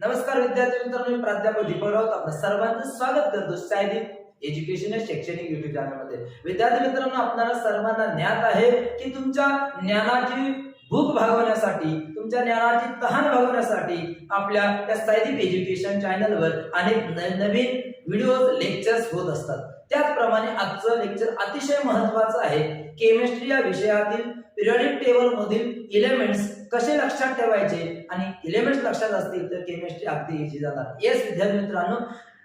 नमस्कार विद्यार्थी मित्रांनो मी प्राध्यापक दीपक राऊत आपलं सर्वांचं स्वागत करतो सायदीप एज्युकेशन शैक्षणिक युट्यूब चॅनलमध्ये विद्यार्थी मित्रांनो आपल्याला सर्वांना ज्ञात आहे की तुमच्या ज्ञानाची भूक भागवण्यासाठी तुमच्या ज्ञानाची तहान भागवण्यासाठी आपल्या त्या सायदीप एज्युकेशन चॅनलवर अनेक नवीन व्हिडिओज लेक्चर्स होत असतात. त्याचप्रमाणे आजचं लेक्चर अतिशय महत्वाचं आहे. केमिस्ट्री या विषयातील पिरियडिक टेबल मधील इलेमेंट्स कसे लक्षात ठेवायचे? आणि इलेमेंट्स लक्षात असतील तर केमिस्ट्री अगदी इझी जातात. येस विद्यार्थी मित्रांनो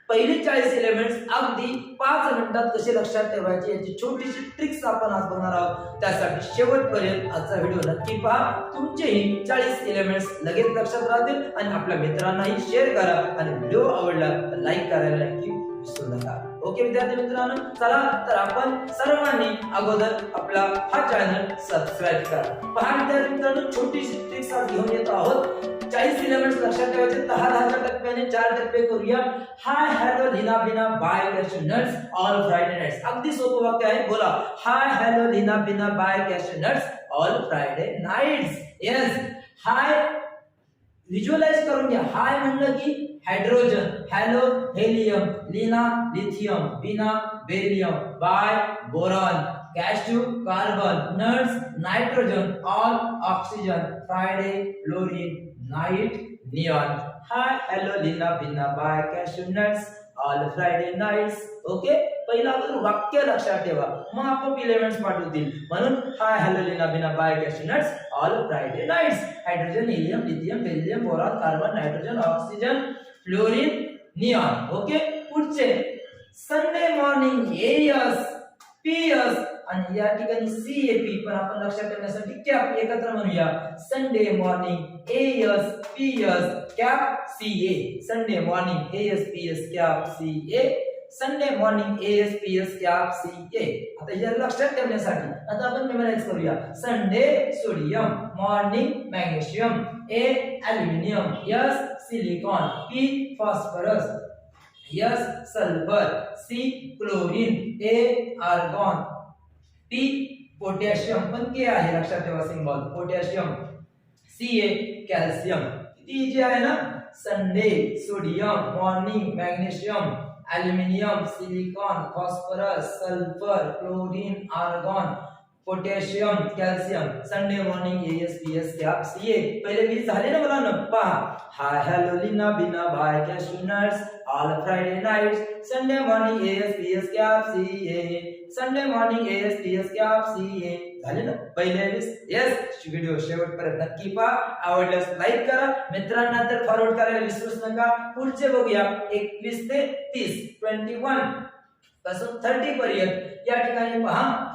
पहिली चाळीस एलिमेंट्स अगदी पाच मिनिटात कसे लक्षात ठेवायचे याची छोटीशी ट्रिक्स आपण आज बघणार आहोत. त्यासाठी शेवटपर्यंत आजचा व्हिडिओ नक्की पहा. तुमचेही चाळीस एलिमेंट्स लगेच लक्षात राहतील आणि आपल्या मित्रांनाही शेअर करा. आणि व्हिडिओ आवडला तर लाईक करायला नक्की विसरू नका. ओके विद्यार्थी मित्रांनो चला तर आपण सर्वांनी अगोदर आपला हा चॅनल सबस्क्राईब करा. पहा विद्यार्थी मित्रांनो छोटीशी ट्रिक्स आज घेऊन येत आहोत. चाळीस एलिमेंट्स लक्षात ठेवायचे दहा दहाच्या टप्प्याने चार टप्पे करूया. Hi hello Lina Bina bye cash nuts all Friday nights अगदी सोपं वाक्य आहे बोला. Hi hello Lina Bina bye cash nuts all Friday nights yes hi visualise करून घ्या हाय म्हणलं की hydrogen hello helium Lina lithium Bina barium bye boron cashew carbon nuts nitrogen all oxygen Friday chlorine night neon hi hello Lina Bina bye cashew nuts all Friday nights okay पहिला अगोदर वाक्य लक्षात ठेवा. मग आपोआप elements पाठवतील म्हणून hi hello Lina Bina bye cashew nuts all Friday nights hydrogen helium lithium barium boron carbon nitrogen oxygen fluorine neon okay पुढचे Sunday morning A S P S आणि या ठिकाणी सीएपी पण आपण लक्षात ठेवण्यासाठी कॅप एकत्र म्हणूया. Sunday morning A S P S cap C A Sunday morning A S P S cap C A Sunday morning A S P S cap C A आता हे लक्षात ठेवण्यासाठी आता आपण मेमराईज करूया Sunday sodium morning magnesium A aluminium S silicon P phosphorus S sulphur C chlorine A argon P potassium पण K आहे लक्षात ठेवा symbol potassium C A calcium किती इजी आहे ना Sunday sodium morning magnesium aluminium silicon phosphorus sulphur chlorine argon potassium, calcium Sunday morning A S P S cap C A पहिले वीस झाले ना मुलांना पहा hi hello Lina, Bina bye cashew nuts all Friday nights Sunday morning A S P S cap C A Sunday morning A S P S cap C A झाले ना? पहिले वीस येस व्हिडिओ शेवटपर्यंत नक्की पहा आवडल्यास लाईक करा। मित्रांना तर फॉरवर्ड करायला विसरूच नका। पुढचे बघूया। एकवीस ते तीस ट्वेंटी वन पासून थर्टी पर्यंत. या ठिकाणी पहा.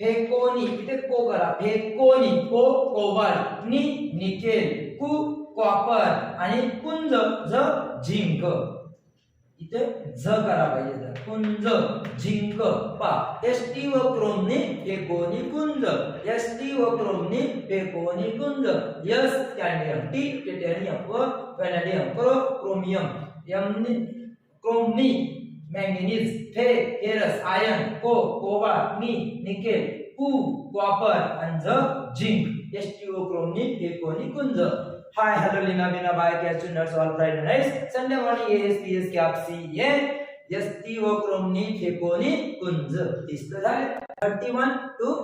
फेकोनी इथे को करा फेकोनी को कोबर नि निकेल कु कॉपर आणि कुंज झ झिंक इथे झ करा पाहिजे कुंज झिंक पा एस टी व क्रोमनी फेकोनी कुंज एस टी व क्रोमनी फेकोनी कुंज यस कॅन्डियम टी टेटेनियम व कॅनेडियम क्रो क्रोमियम एम क्रोमनी मॅंगनीज फेरस आयर्न को कोबाल्ट नी निकेल कु कॉपर आणि झ झिंक एस टी ओ क्रोमनी कुंज hi hello Lina Bina bye catch nuts all Friday nights Sunday morning A S P S cap C A S T O क्रोमनी फेकोनी कुंज तीस तर झाले थर्टी वन टू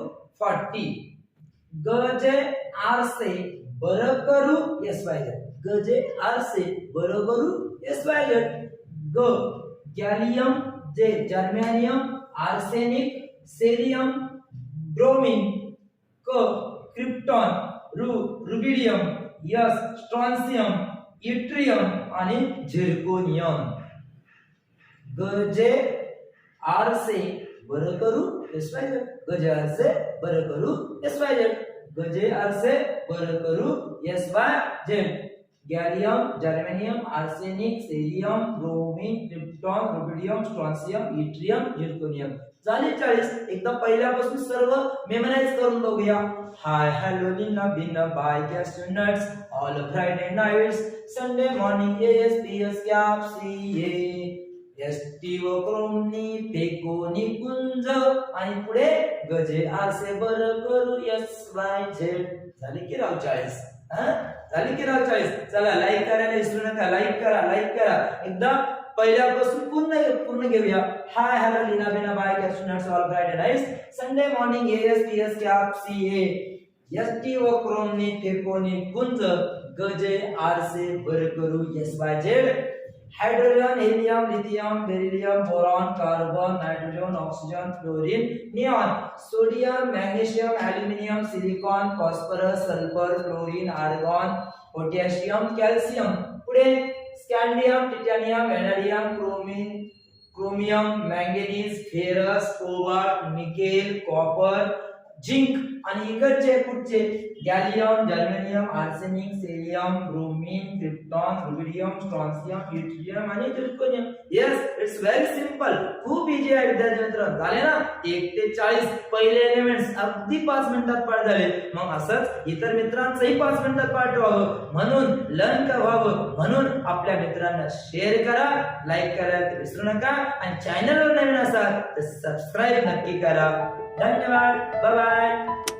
फॉर्टी ग जे are से बर करू एस वाय जेड ग जे आर से बर करू एस वाय जेड ग. गॅलियम जे जर्मेनियम आर्सेनिक सेरियम ब्रोमिन क क्रिप्टॉन रु रुबिडियम यस स्ट्रॉन्सियम इट्रियम आणि झिर्कोनियम गजे आर से बर करू एस वाय जेड गजे आर से बर करू एस वाय जेड गजे आर से बर करू S Y Z gallium germanium arsenic selenium bromine krypton rubidium strontium yttrium zirconium झाले चाळीस. एकदा पहिल्यापासून सर्व मेमराईज करून बघूया. Hi hello निना bin bye gas nuts all Friday nights Sunday morning S P S cap C A S T व क्रोमनी पेकोनी कुंज आणि पुढे गजे आरसे बर करू. एस वाय झेड झाली की राव चाळीस? झाली की राव चाळीस चला लाईक करायला विसरू नका. लाईक करा लाईक करा. एकदा पहिल्यापासून पूर्ण पूर्ण घेऊया. Hi hello Lina Bina bye chestnuts all Friday nights Sunday morning S T S cap C A S T व क्रोमनी त्रिकोणी गुंज गजे आरसे बर करू S Y Z hydrogen helium, lithium, beryllium, boron, carbon, nitrogen, oxygen, fluorine neon sodium, magnesium aluminium silicon, phosphorus, sulphur, fluorine, argon, potassium, calcium, पुढे scandium titanium vanadium chromium, chromium, manganese, ferrous cobalt nickel, copper zinc आणि इकडचे पुढचे gallium germanium arsenic selenium bromine krypton rubidium strontium yttrium आणि zirconium yes it's very simple खूप easy आहे विद्यार्थी मित्र. झाले ना? एक ते चाळीस पहिले एलिमेंट्स अगदी पाच मिनिटात पाठ झाले. मग असंच इतर मित्रांचंही पाच मिनिटात पाठ व्हावं म्हणून लर्न व्हावं म्हणून आपल्या मित्रांना शेअर करा लाईक करायला विसरू नका. आणि चॅनलवर नवीन असाल तर सबस्क्राईब नक्की करा. धन्यवाद बाय बाय